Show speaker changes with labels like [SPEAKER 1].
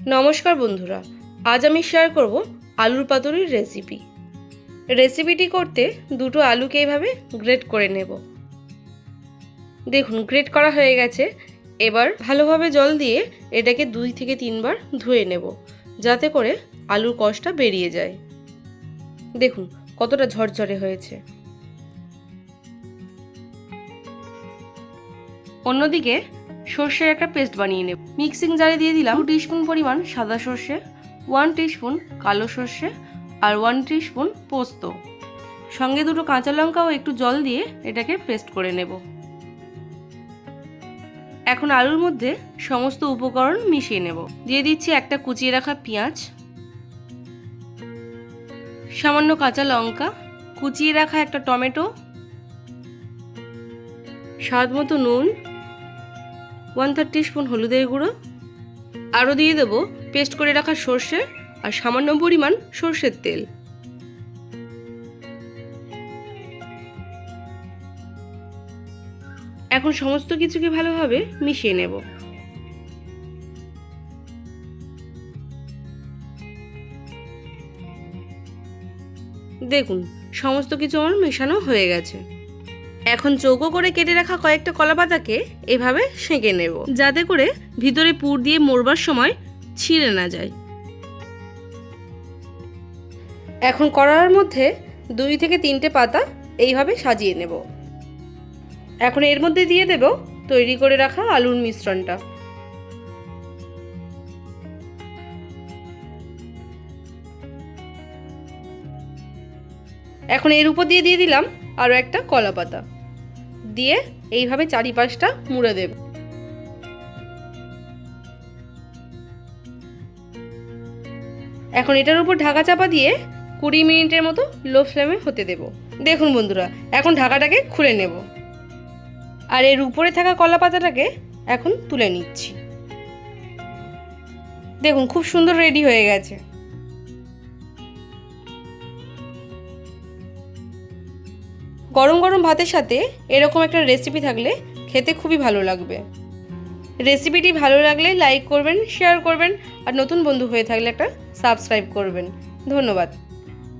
[SPEAKER 1] নমস্কার বন্ধুরা, আজ আমি শেয়ার করব আলুর পাতুরির রেসিপি রেসিপিটি করতে দুটো আলুকে এইভাবে গ্রেট করে নেব। দেখুন গ্রেট করা হয়ে গেছে। এবার ভালোভাবে জল দিয়ে এটাকে দুই থেকে তিনবার ধুয়ে নেব, যাতে করে আলুর কষটা বেরিয়ে যায়। দেখুন, কতটা ঝরঝরে হয়েছে। অন্যদিকে সর্ষের একটা পেস্ট বানিয়ে নেব। মিক্সিং জারে দিয়ে দিলাম টু স্পুন পরিমাণ সাদা সর্ষে ওয়ান স্পুন কালো সর্ষে আর ওয়ান স্পুন পোস্ত। সঙ্গে দুটো কাঁচা লঙ্কা ও একটু জল দিয়ে এটাকে পেস্ট করে নেব। এখন আলুর মধ্যে সমস্ত উপকরণ মিশিয়ে নেব। দিয়ে দিচ্ছি একটা কুচিয়ে রাখা পেঁয়াজ, সামান্য কাঁচা লঙ্কা, কুচিয়ে রাখা একটা টমেটো স্বাদ মতো নুন ওয়ান থার্টি স্পুন হলুদের গুঁড়ো। আরও দিয়ে দেব পেস্ট করে রাখা সর্ষে আর সামান্য পরিমাণ সর্ষের তেল। এখন সমস্ত কিছুকে ভালোভাবে মিশিয়ে নেব। দেখুন, সমস্ত কিছু আমার মেশানো হয়ে গেছে। এখন চৌকো করে কেটে রাখা কয়েকটা কলা পাতাকে এভাবে সেঁকে নেব, যাতে করে ভিতরে পুর দিয়ে মরবার সময় ছিঁড়ে না যায়। এখন কড়ার মধ্যে দুই থেকে তিনটে পাতা এইভাবে সাজিয়ে নেব। এখন এর মধ্যে দিয়ে দেব তৈরি করে রাখা আলুর মিশ্রণটা। এখন এর উপর দিয়ে দিয়ে দিলাম আরও একটা কলা পাতা দিয়ে এইভাবে চারিপাশটা মুড়ে দেব। এখন এটার উপর ঢাকা চাপা দিয়ে কুড়ি মিনিটের মতো লো ফ্লেমে হতে দেব। দেখুন বন্ধুরা, এখন ঢাকাটাকে খুলে নেব। আর এর উপরে থাকা কলা পাতাটাকে এখন তুলে নিচ্ছি। দেখুন, খুব সুন্দর রেডি হয়ে গেছে। গরম গরম ভাতের সাথে এরকম একটা রেসিপি থাকলে খেতে খুবই ভালো লাগবে। রেসিপিটি ভালো লাগলে লাইক করবেন শেয়ার করবেন, আর নতুন বন্ধু হয়ে থাকলে একটা সাবস্ক্রাইব করবেন। ধন্যবাদ।